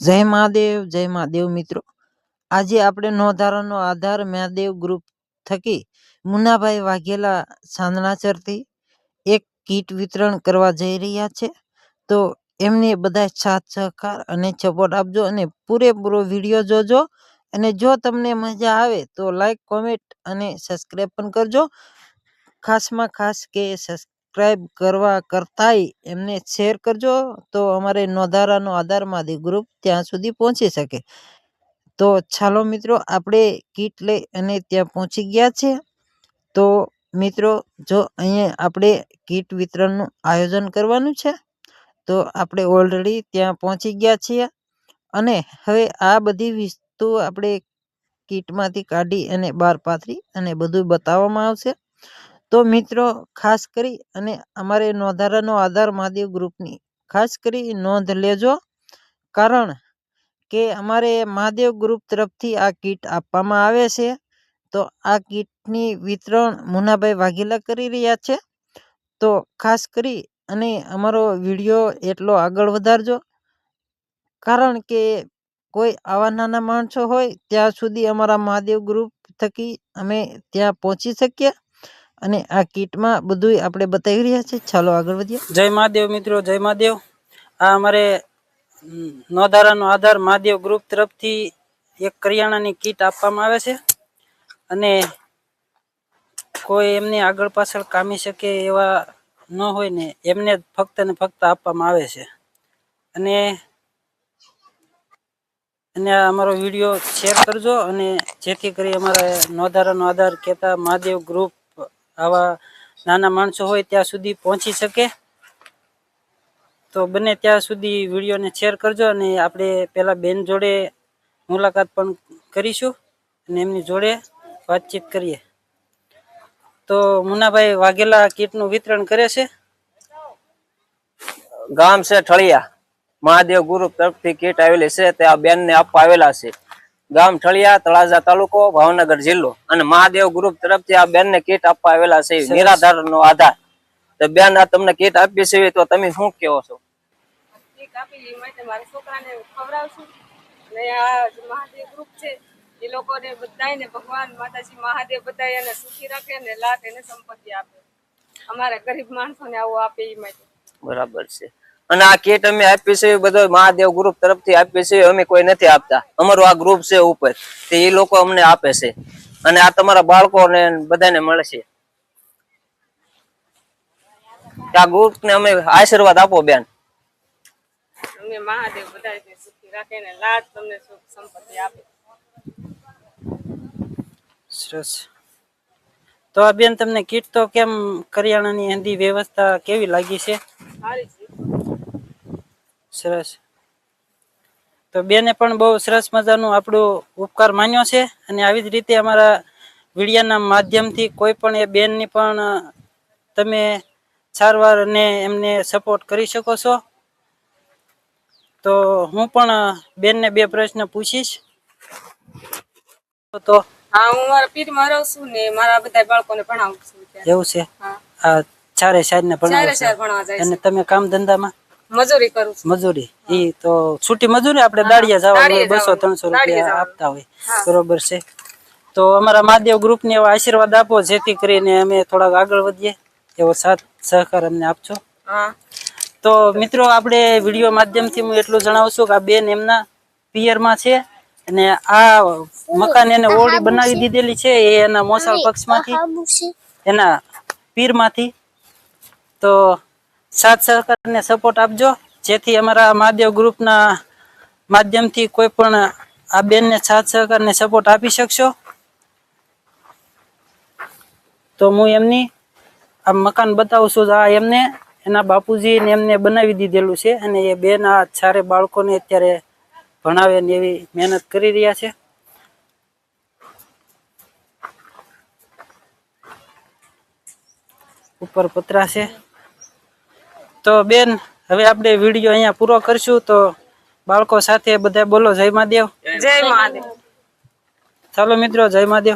જય મહાદેવ જય મહાદેવ મિત્રો. આજે આપણે નોંધારાનો આધાર મહાદેવ ગ્રુપ થકી મુન્નાભાઈ વાઘેલા સાંદણાચરથી એક કીટ વિતરણ કરવા જઈ રહ્યા છે. તો એમને બધા સાથ સહકાર અને સપોર્ટ આપજો અને પૂરેપૂરો વીડિયો જોજો. અને જો તમને મજા આવે તો લાઈક કોમેન્ટ અને સબસ્ક્રાઈબ પણ કરજો. ખાસમાં ખાસ કે સબસ્ક્રાઈબ કરવા કરતાંય એમને શેર કરજો, તો અમારે નોંધારાનો આધારમાંથી ગ્રુપ ત્યાં સુધી પહોંચી શકે. તો ચાલો મિત્રો, આપણે કીટ લઈ અને ત્યાં પહોંચી ગયા છે. તો મિત્રો, જો અહીંયા આપણે કીટ વિતરણનું આયોજન કરવાનું છે, તો આપણે ઓલરેડી ત્યાં પહોંચી ગયા છીએ. અને હવે આ બધી વસ્તુ આપણે કીટમાંથી કાઢી અને બહાર પાથરી અને બધું બતાવવામાં આવશે. તો મિત્રો, ખાસ કરી અને અમારે નોંધારાનો આધાર મહાદેવ ગ્રુપની. ખાસ કરી નોંધ લેજો, કારણ કે અમારે મહાદેવ ગ્રુપ તરફથી આ કીટ આપવામાં આવે છે. તો આ કીટની વિતરણ મુનાભાઈ વાઘેલા કરી રહ્યા છે. તો ખાસ કરી અને અમારો વીડિયો એટલો આગળ વધારજો, કારણ કે કોઈ આવા નાના માણસો હોય, ત્યાં સુધી અમારા મહાદેવ ગ્રુપ થકી અમે ત્યાં પહોંચી શકીએ. અને આ કીટમાં બધું આપણે બતાવી રહ્યા છે ચાલો આગળ વધીએ. જય મહાદેવ મિત્રો, જય મહાદેવ. આ અમારે નોધારાનો આધાર મહાદેવ ગ્રુપ તરફથી એક કરિયાણાની કીટ આપવામાં આવે છે. અને કોઈ એમની આગળ પાછળ કામી શકે એવા ન હોય ને, એમને જ ફક્ત ને ફક્ત આપવામાં આવે છે. અને અને અમારો વીડિયો શેર કરજો અને જેથી કરી અમારા નોંધારાનો આધાર કહેતા મહાદેવ ગ્રુપ આવા નાના માણસો હોય ત્યાં સુધી પહોંચી શકે. તો બને ત્યાં સુધી વિડીયોને શેર કરજો અને આપણે પહેલાં બેન જોડે મુલાકાત પણ કરીશું અને એમની જોડે વાતચીત કરીએ. તો મુનાભાઈ વાઘેલા કીટનું વિતરણ કરે છે. ગામ છે ઠળિયા. મહાદેવ ગુરુ તરફથી કીટ આવેલી છે, તે આ બેનને આપવા આવેલા છે. ગામ ઠળિયા તળાજા તાલુકો ભાવનગર જિલ્લો. અને મહાદેવ ગ્રુપ તરફથી આ બેન ને કીટ આપવા આવેલા છે. નિરાધાર નો આધાર. તો બેન આ તમને કીટ આપી છે તો તમે શું કેવો છો? એ માટે મારા છોકરાને ખવડાવશું. અને આ મહાદેવ ગ્રુપ છે એ લોકોને બધાયને ભગવાન માતાજી મહાદેવ બધા એને સુખી રાખે ને લાખ એને સંપત્તિ આપે. અમારા ગરીબ માણસોને આવું આપે એ માટે બરાબર છે. અને આ કીટ અમે આપી છે એ બધો મહાદેવ ગ્રુપ તરફથી આપી છે અમે કોઈ નથી આપતા. અમારું આ ગ્રુપ છે ઉપર. તે એ લોકો અમને આપે છે. અને આ તમારા બાળકોને બધાને મળશે આ ગ્રુપ ને અમે આશીર્વાદ આપો બેન. અમે મહાદેવ બધાને સુખી રાખે ને લાખ તમને સુખ સંપત્તિ આપે. સરસ. તો આ બેન તમને કીટ તો કેમ કરિયાણાની એની વ્યવસ્થા કેવી લાગી છે? સારી છે. સરસ. તો બેને પણ બહુ સરસ મજાનું આપણું ઉપકાર માન્યો છે અને આવી જ રીતે અમારા વિડીયાના માધ્યમથી કોઈ પણ એ બેનની પણ તમે સારવાર અને એમને સપોર્ટ કરી શકો છો. તો હું પણ બેનને બે પ્રશ્ન પૂછીશ. તો હા હું મારા પીરમાં રહું છું ને મારા બધા બાળકોને ભણાવું છું એવું છે? હા. ચારે સાઈડ ને ભણાવું અને તમે કામ ધંધામાં? મજૂરી કરું છું. મજૂરી. ઈ તો છૂટી મજૂરી આપણે દાડિયા જવા બસો ત્રણસો રૂપિયા આપતા હોય. બરોબર છે. તો અમારા મહાદેવ ગ્રુપ ને એવા આશીર્વાદ આપો જેથી કરીને અમે થોડાક આગળ વધીએ. એવો સાથ સહકાર અમને આપજો. તો મિત્રો આપણે વીડિયો માધ્યમથી હું એટલું જણાવું છું કે આ બેન એમના પિયરમાં છે અને આ મકાન એને ઓરડી બનાવી દીધેલી છે એ એના મોસાળ પક્ષમાંથી એના પીરમાંથી. તો સાથ સહકાર અને સપોર્ટ આપજો. જેથી અમારા મહાદેવ ગ્રુપના માધ્યમથી કોઈ પણ આ બેનને સાથ સહકાર ને સપોર્ટ આપી શકશો. તો હું એમની આ મકાન બતાવું છું આ એમને, એના બાપુજીને એમને બનાવી દીધેલું છે અને એ બેન આ ચારે બાળકોને અત્યારે ભણાવે ને એવી મહેનત કરી રહ્યા છે. ઉપર પતરા છે. તો બેન હવે આપણે વીડિયો અહીંયા પૂરો કરશું તો બાળકો સાથે બધા બોલો જય મહાદેવ. જય મહાદેવ. ચાલો મિત્રો જય મહાદેવ.